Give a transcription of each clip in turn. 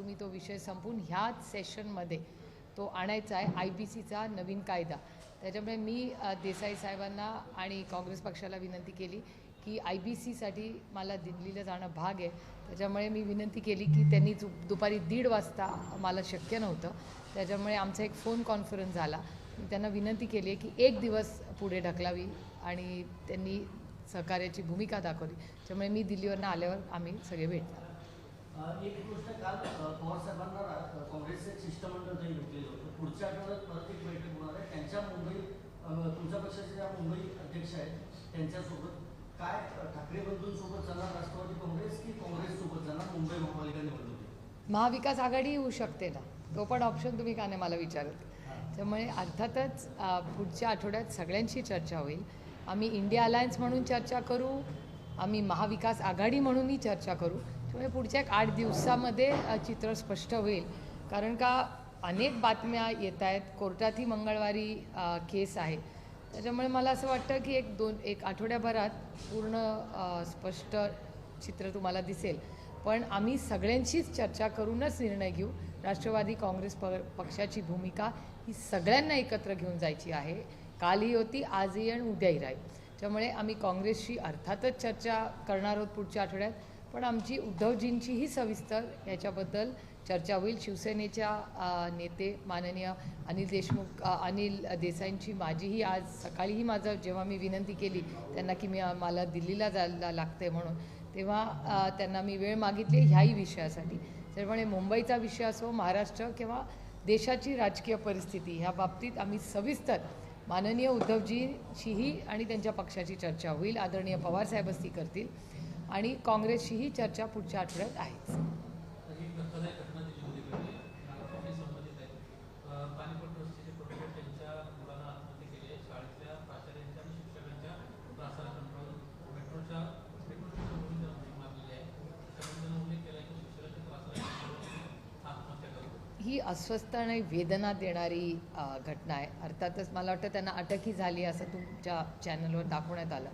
तुम्ही तो विषय संपून ह्याच सेशनमध्ये तो आणायचा आहे आय बी सीचा नवीन कायदा. त्याच्यामुळे मी देसाई साहेबांना आणि काँग्रेस पक्षाला विनंती केली की आय बी सीसाठी मला दिल्लीला जाणं भाग आहे. त्याच्यामुळे मी विनंती केली की त्यांनी दु दुपारी दीड वाजता मला शक्य नव्हतं. त्याच्यामुळे आमचा एक फोन कॉन्फरन्स झाला. मी त्यांना विनंती केली आहे की एक दिवस पुढे ढकलावी आणि त्यांनी सहकार्याची भूमिका दाखवली. त्यामुळे मी दिल्लीवरनं आल्यावर आम्ही सगळे भेटणार. एक गोष्ट काल पवार साहेबांना काँग्रेसचे शिष्टमंडळ भेटलेलं होतं. पुढच्या आठवड्यात परत एक बैठक होणार आहे. त्यांच्या मुंबई तुमच्या पक्षाचे ज्या मुंबई अध्यक्ष आहेत त्यांच्यासोबत काय ठाकरे बंधूंसोबत जाणार राष्ट्रवादी काँग्रेस की काँग्रेससोबत जाणार मुंबई महापालिका निवडणुकीत? महाविकास आघाडी येऊ शकते ना. तो पण ऑप्शन तुम्ही का नाही मला विचारत? त्यामुळे अर्थातच पुढच्या आठवड्यात सगळ्यांशी चर्चा होईल. आम्ही इंडिया अलायन्स म्हणून चर्चा करू. आम्ही महाविकास आघाडी म्हणूनही चर्चा करू. त्यामुळे पुढच्या एक आठ दिवसामध्ये चित्र स्पष्ट होईल. कारण का अनेक बातम्या येत आहेत. कोर्टातही मंगळवारी केस आहे. त्याच्यामुळे मला असं वाटतं की एक दोन एक आठवड्याभरात पूर्ण स्पष्ट चित्र तुम्हाला दिसेल. पण आम्ही सगळ्यांशीच चर्चा करूनच निर्णय घेऊ. राष्ट्रवादी काँग्रेस प पक्षाची भूमिका ही सगळ्यांना एकत्र घेऊन जायची आहे. कालही होती आजही आणि उद्याही राहील. त्यामुळे आम्ही काँग्रेसशी अर्थातच चर्चा करणार आहोत पुढच्या आठवड्यात. पण आमची उद्धवजींचीही सविस्तर याच्याबद्दल चर्चा होईल. शिवसेनेच्या नेते माननीय अनिल देशमुख अनिल देसाईंची माझीही आज सकाळीही माझं जेव्हा मी विनंती केली त्यांना की मी मला दिल्लीला जायला लागते म्हणून तेव्हा त्यांना मी वेळ मागितली ह्याही विषयासाठी. त्यामुळे मुंबईचा विषय असो महाराष्ट्र किंवा देशाची राजकीय परिस्थिती ह्या बाबतीत आम्ही सविस्तर माननीय उद्धवजींशीही आणि त्यांच्या पक्षाची चर्चा होईल. आदरणीय पवारसाहेबच ती करतील. आणि काँग्रेसशीही चर्चा पुढच्या आठवड्यात आहेच. ही आहे. ही अस्वस्थ आणि वेदना देणारी घटना आहे. अर्थातच मला वाटतं त्यांना अटकही झाली असं तुमच्या चॅनलवर दाखवण्यात आलं.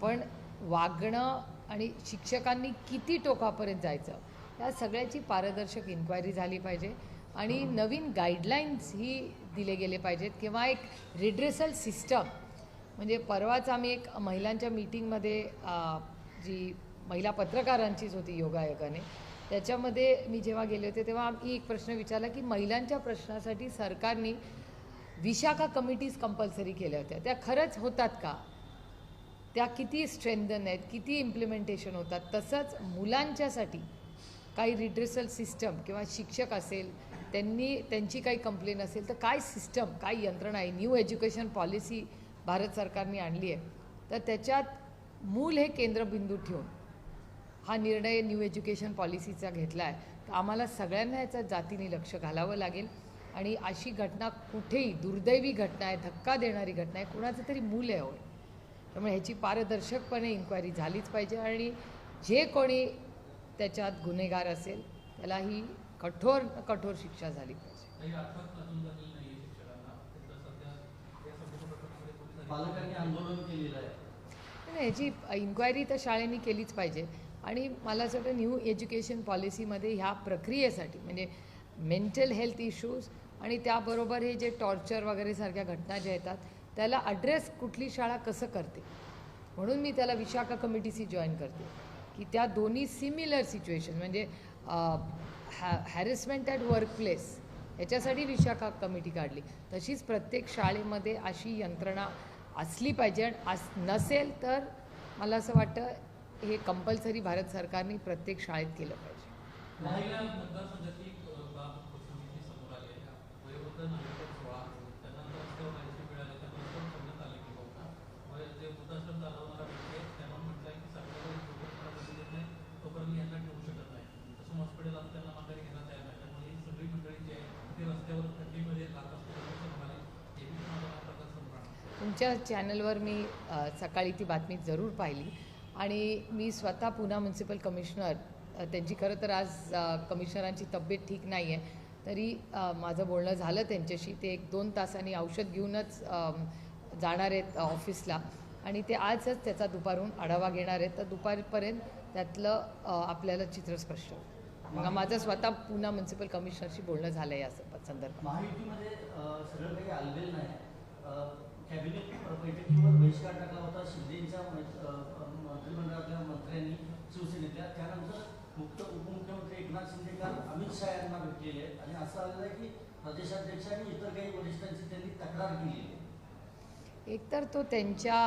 पण वागणं आणि शिक्षकांनी किती टोकापर्यंत जायचं? या सगळ्याची पारदर्शक इन्क्वायरी झाली पाहिजे. आणि नवीन गाईडलाईन्स ही दिले गेले पाहिजेत. किंवा एक रिड्रेसल सिस्टम म्हणजे परवाच आम्ही एक महिलांच्या मीटिंगमध्ये जी महिला पत्रकारांचीच होती योगायोगाने त्याच्यामध्ये मी जेव्हा गेले होते तेव्हा आम्ही एक प्रश्न विचारला की महिलांच्या प्रश्नासाठी सरकारने विशाखा कमिटीज कंपल्सरी केल्या होत्या. त्या खरंच होतात का? त्या किती स्ट्रेंथन आहेत किती इम्प्लिमेंटेशन होतात तसंच मुलांच्यासाठी काही रिड्रेसल सिस्टम किंवा शिक्षक असेल त्यांनी त्यांची काही कंप्लेन असेल तर काय सिस्टम काय यंत्रणा आहे? न्यू एज्युकेशन पॉलिसी भारत सरकारने आणली आहे. तर त्याच्यात मूल हे केंद्रबिंदू ठेवून हा निर्णय न्यू एज्युकेशन पॉलिसीचा घेतला आहे. तर आम्हाला सगळ्यांना याचा जातीने लक्ष घालावं लागेल. आणि अशी घटना कुठेही दुर्दैवी घटना आहे धक्का देणारी घटना आहे कुणाचं तरी मूल आहे होय त्यामुळे ह्याची पारदर्शकपणे इन्क्वायरी झालीच पाहिजे आणि जे कोणी त्याच्यात गुन्हेगार असेल त्याला ही कठोर कठोर शिक्षा झाली पाहिजे. नाही आहे शिक्षकांना तर सध्या या संपूर्ण प्रकरणामध्ये पोलिसांनी पालकांनी आंदोलन केलेलं आहे. नाही याची इन्क्वायरी तर शाळेने केलीच पाहिजे. आणि मला असं वाटतं न्यू एज्युकेशन पॉलिसीमध्ये ह्या प्रक्रियेसाठी म्हणजे मेंटल हेल्थ इश्यूज आणि त्याबरोबर हे जे टॉर्चर वगैरे सारख्या घटना ज्या येतात त्याला अड्रेस कुठली शाळा कसं करते? म्हणून मी त्याला विशाखा कमिटीशी जॉईन करते. की त्या दोन्ही सिमिलर सिच्युएशन म्हणजे हॅ हॅरेसमेंट ॲट वर्कप्लेस याच्यासाठी विशाखा कमिटी काढली. तशीच प्रत्येक शाळेमध्ये अशी यंत्रणा असली पाहिजे. आणि अस नसेल तर मला असं वाटतं हे कंपल्सरी भारत सरकारने प्रत्येक शाळेत केलं पाहिजे महिला मतदारसंघाची एक, अ, बाब कोशिंबीरची समोर आली आहे वयोवृद्ध नागरिक सोळा त्यानंतर रस्त्यावर जायची वेळ आली त्यानंतर सांगण्यात आले की बाबा वय जे वृद्धाश्रम चालवणारा व्यक्ती आहे त्यांना म्हटलं आहे की सरकारला जोपर्यंत बदली देत नाही तोपर्यंत यांना ठेवू शकत नाही तसं हॉस्पिटल असं त्यांना माघारी घेण्यात तयार नाही त्यामुळे ही सगळी मंडळी जी आहे ते रस्त्यावर थंडीमध्ये राहत असताना म्हणाले हे बी तुम्हाला हा प्रकार समोर आणा. तुमच्या चॅनलवर मी सकाळी ती बातमी जरूर पाहिली. आणि मी स्वतः पुन्हा म्युन्सिपल कमिशनर त्यांची खरं तर आज कमिशनरांची तब्येत ठीक नाही आहे तरी माझं बोलणं झालं त्यांच्याशी. ते एक दोन तासांनी औषध घेऊनच जाणार आहेत ऑफिसला. आणि ते आजच त्याचा दुपारून आढावा घेणार आहेत. तर दुपारपर्यंत त्यातलं आपल्याला चित्र स्पष्ट माझं स्वतः पुन्हा म्युन्सिपल कमिशनरशी बोलणं झालं या संदर्भात. कॅबिनेट बैठकीवर बहिष्कार टाकला होता. शिंदेच्या मंत्रिमंडळातल्या मंत्र्यांनी शिवसेनेतल्या. त्यानंतर मुक्त उपमुख्यमंत्री एकनाथ शिंदे काल अमित शहा यांना भेटलेले आहेत आणि असं आलेलं आहे की प्रदेशाध्यक्ष आणि इतर काही वरिष्ठांची त्यांनी तक्रार केली आहे. एकतर तो त्यांच्या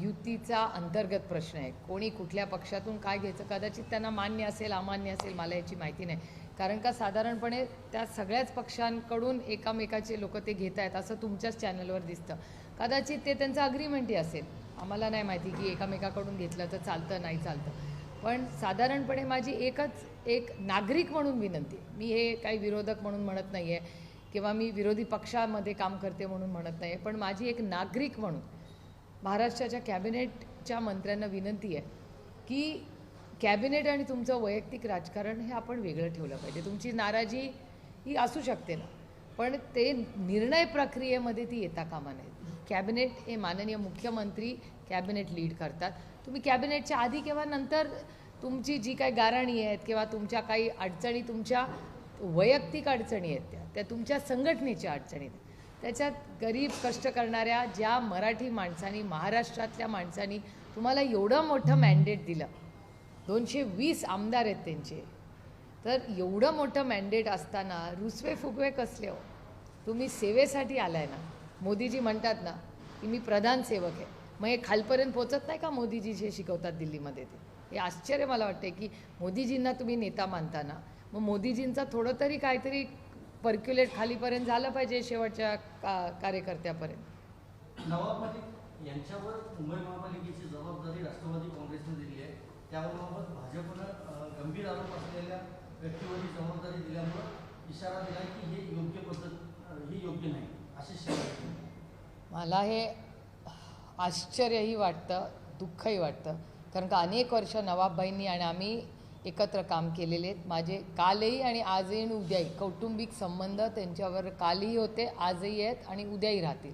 युतीचा अंतर्गत प्रश्न आहे. कोणी कुठल्या पक्षातून काय घ्यायचं? कदाचित त्यांना मान्य असेल अमान्य असेल मला याची माहिती नाही. कारण का साधारणपणे त्या सगळ्याच पक्षांकडून एकामेकाचे लोक ते घेत आहेत असं तुमच्याच चॅनलवर दिसतं. कदाचित ते त्यांचं अग्रीमेंटही असेल. आम्हाला नाही माहिती की एकामेकाकडून घेतलं तर चालतं नाही चालतं. पण साधारणपणे माझी एकच एक नागरिक म्हणून विनंती आहे. मी हे काही विरोधक म्हणून म्हणत नाही आहे किंवा मी विरोधी पक्षामध्ये काम करते म्हणून म्हणत नाही आहे पण माझी एक नागरिक म्हणून महाराष्ट्राच्या कॅबिनेटच्या मंत्र्यांना विनंती आहे की कॅबिनेट आणि तुमचं वैयक्तिक राजकारण हे आपण वेगळं ठेवलं पाहिजे. तुमची नाराजी ही असू शकते ना पण ते निर्णय प्रक्रियेमध्ये ती येता कामा नये. कॅबिनेट हे माननीय मुख्यमंत्री कॅबिनेट लीड करतात. तुम्ही कॅबिनेटच्या आधी किंवा नंतर तुमची जी काही गाराणी आहेत किंवा तुमच्या काही अडचणी तुमच्या वैयक्तिक अडचणी आहेत त्या त्या तुमच्या संघटनेच्या अडचणी आहेत. त्याच्यात गरीब कष्ट करणाऱ्या ज्या मराठी माणसांनी महाराष्ट्रातल्या माणसांनी तुम्हाला एवढं मोठं मॅन्डेट दिलं दोनशे वीस आमदार आहेत त्यांचे तर एवढं मोठं मॅन्डेट असताना रुसवे फुगवे कसले हो? तुम्ही सेवेसाठी आलाय ना. मोदीजी म्हणतात ना की मी प्रधान सेवक आहे. मग हे खालपर्यंत पोचत नाही का मोदीजी जे शिकवतात दिल्लीमध्ये ते? हे आश्चर्य मला वाटते की मोदीजींना तुम्ही नेता मानता ना मग मोदीजींचा थोडं तरी काहीतरी पर्क्युलेट खालीपर्यंत झालं पाहिजे शेवटच्या का कार्यकर्त्यापर्यंत. नवाब मलिक यांच्यावर मुंबई महापालिकेची जबाबदारी राष्ट्रवादी काँग्रेसने दिली आहे. त्याबाबत भाजपनं गंभीर आरोप असलेल्या व्यक्तीवरची जबाबदारी दिल्यामुळं इशारा दिला की हे योग्य पद्धत ही योग्य नाही. मला हे आश्चर्यही वाटतं दुःखही वाटतं. कारण का अनेक वर्ष नवाबबाईंनी आणि आम्ही एकत्र काम केलेले आहेत. माझे कालही आणि आजही आणि उद्याही कौटुंबिक संबंध त्यांच्यावर कालही होते आजही आहेत आणि उद्याही राहतील.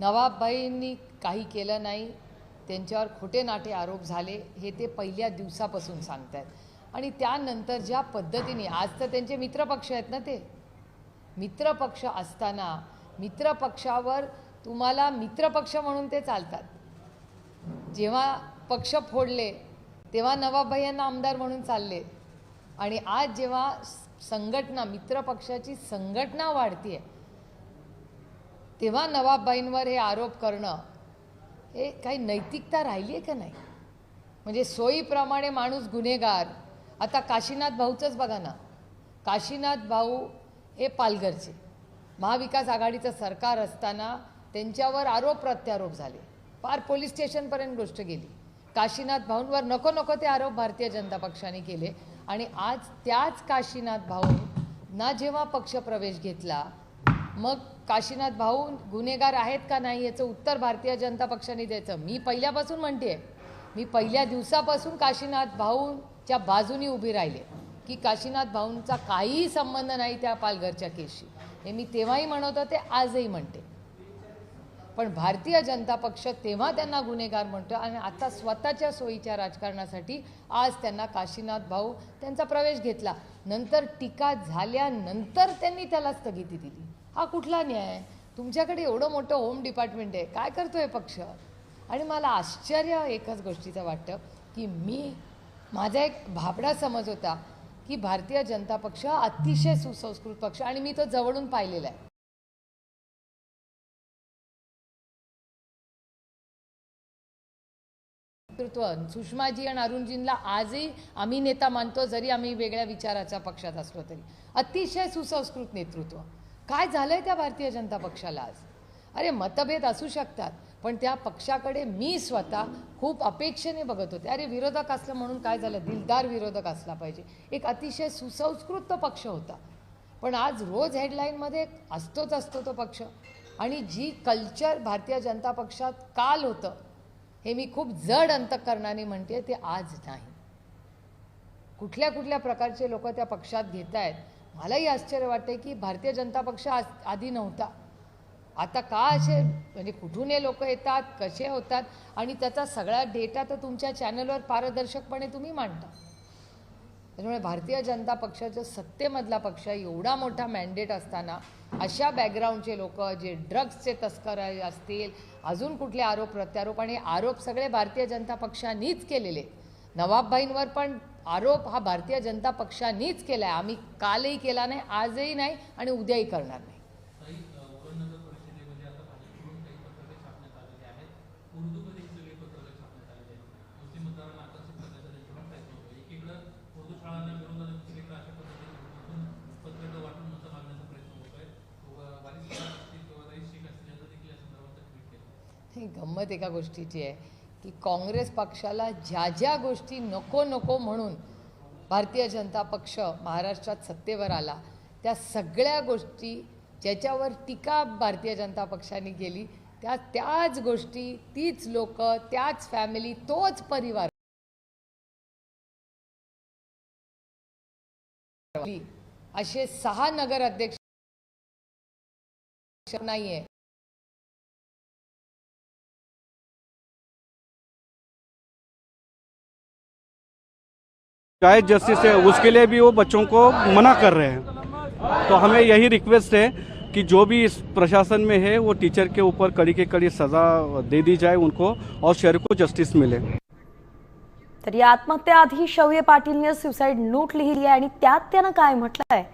नवाबबाईंनी काही केलं नाही. त्यांच्यावर खोटे नाटे आरोप झाले. हे ते पहिल्या दिवसापासून सांगत आहेत आणि त्यानंतर ज्या पद्धतीने आज तर त्यांचे मित्रपक्ष आहेत ना ते. मित्रपक्ष असताना मित्रपक्षावर तुम्हाला मित्रपक्ष म्हणून ते चालतात. जेव्हा पक्ष फोडले तेव्हा नवाबभाई यांना आमदार म्हणून चालले. आणि आज जेव्हा संघटना मित्रपक्षाची संघटना वाढतीये तेव्हा नवाबबाईंवर हे आरोप करणं हे काही नैतिकता राहिली आहे का नाही? म्हणजे सोयीप्रमाणे माणूस गुन्हेगार. आता काशीनाथ भाऊचंच बघा ना. काशीनाथ भाऊ हे पालघरचे. महाविकास आघाडीचं सरकार असताना त्यांच्यावर आरोप प्रत्यारोप झाले. फार पोलीस स्टेशनपर्यंत गोष्ट गेली. काशीनाथ भाऊंवर नको नको ते आरोप भारतीय जनता पक्षाने केले. आणि आज त्याच काशीनाथ भाऊंना जेव्हा पक्षप्रवेश घेतला मग काशीनाथ भाऊ गुन्हेगार आहेत का नाही याचं उत्तर भारतीय जनता पक्षाने द्यायचं? मी पहिल्यापासून म्हणते मी पहिल्या दिवसापासून काशीनाथ भाऊंच्या बाजूनी उभी राहिले की काशीनाथ भाऊंचा काहीही संबंध नाही त्या पालघरच्या केसशी. हे मी तेव्हाही म्हणत होते आजही म्हणते. पण भारतीय जनता पक्ष तेव्हा त्यांना गुन्हेगार म्हणतो आणि आता स्वतःच्या सोयीच्या राजकारणासाठी आज त्यांना काशीनाथ भाऊ त्यांचा प्रवेश घेतला. नंतर टीका झाल्यानंतर त्यांनी त्याला स्थगिती दिली. हा कुठला न्याय तुमच्याकडे एवढं मोठं होम डिपार्टमेंट आहे काय करतो आहे पक्ष? आणि मला आश्चर्य एकच गोष्टीचं वाटतं की मी माझा एक भाबडा समज होता की भारतीय जनता पक्ष हा अतिशय सुसंस्कृत पक्ष आणि मी तो जवळून पाहिलेला आहे. नेतृत्व सुषमाजी आणि अरुणजींना आजही आम्ही नेता मानतो जरी आम्ही वेगळ्या विचाराच्या पक्षात असलो तरी. अतिशय सुसंस्कृत नेतृत्व. काय झालंय त्या भारतीय जनता पक्षाला आज? अरे मतभेद असू शकतात. पण त्या पक्षाकडे मी स्वतः खूप अपेक्षेने बघत होते. अरे विरोधक असलं म्हणून काय झालं? दिलदार विरोधक असला पाहिजे. एक अतिशय सुसंस्कृत पक्ष होता. पण आज रोज हेडलाईनमध्ये असतोच असतो तो पक्ष. आणि जी कल्चर भारतीय जनता पक्षात काल होतं हे मी खूप जड अंतकरणाने म्हणते ते आज नाही. कुठल्या कुठल्या प्रकारचे लोक त्या पक्षात घेत आहेत मलाही आश्चर्य वाटते की भारतीय जनता पक्ष आज- आधी नव्हता. आता का असे म्हणजे कुठून हे लोक येतात कसे होतात? आणि त्याचा सगळा डेटा तर तुमच्या चॅनलवर पारदर्शकपणे तुम्ही मांडता. त्याच्यामुळे भारतीय जनता पक्षाच्या सत्तेमधला पक्ष एवढा मोठा मॅन्डेट असताना अशा बॅकग्राऊंडचे लोक जे ड्रग्सचे तस्कर असतील अजून कुठले आरोप प्रत्यारोप आणि आरोप सगळे भारतीय जनता पक्षानेच केलेले नवाबबाईंवर पण आरोप हा भारतीय जनता पक्षानेच केला आहे आम्ही कालही केला नाही आजही नाही आणि उद्याही करणार नाही. ही गंमत एका गोष्टीची आहे की काँग्रेस पक्षाला ज्या ज्या गोष्टी नको नको म्हणून भारतीय जनता पक्ष महाराष्ट्रात सत्तेवर आला त्या सगळ्या गोष्टी ज्याच्यावर टीका भारतीय जनता पक्षाने केली त्या त्याच गोष्टी तीच लोक त्याच फॅमिली तोच परिवार असे सहा नगर अध्यक्ष नाहीये. चाहे जस्टिस है उसके लिए भी वो बच्चों को मना कर रहे हैं। तो हमें यही रिक्वेस्ट है कि जो भी इस प्रशासन में है वो टीचर के ऊपर कड़ी के कड़ी सज़ा दे दी जाए उनको और शहर को जस्टिस मिले। तर या आत्महत्याआधी शौर्य पाटीलने सुसाईड नोट लिहिली आहे आणि त्यात त्यानं काय म्हटलंय?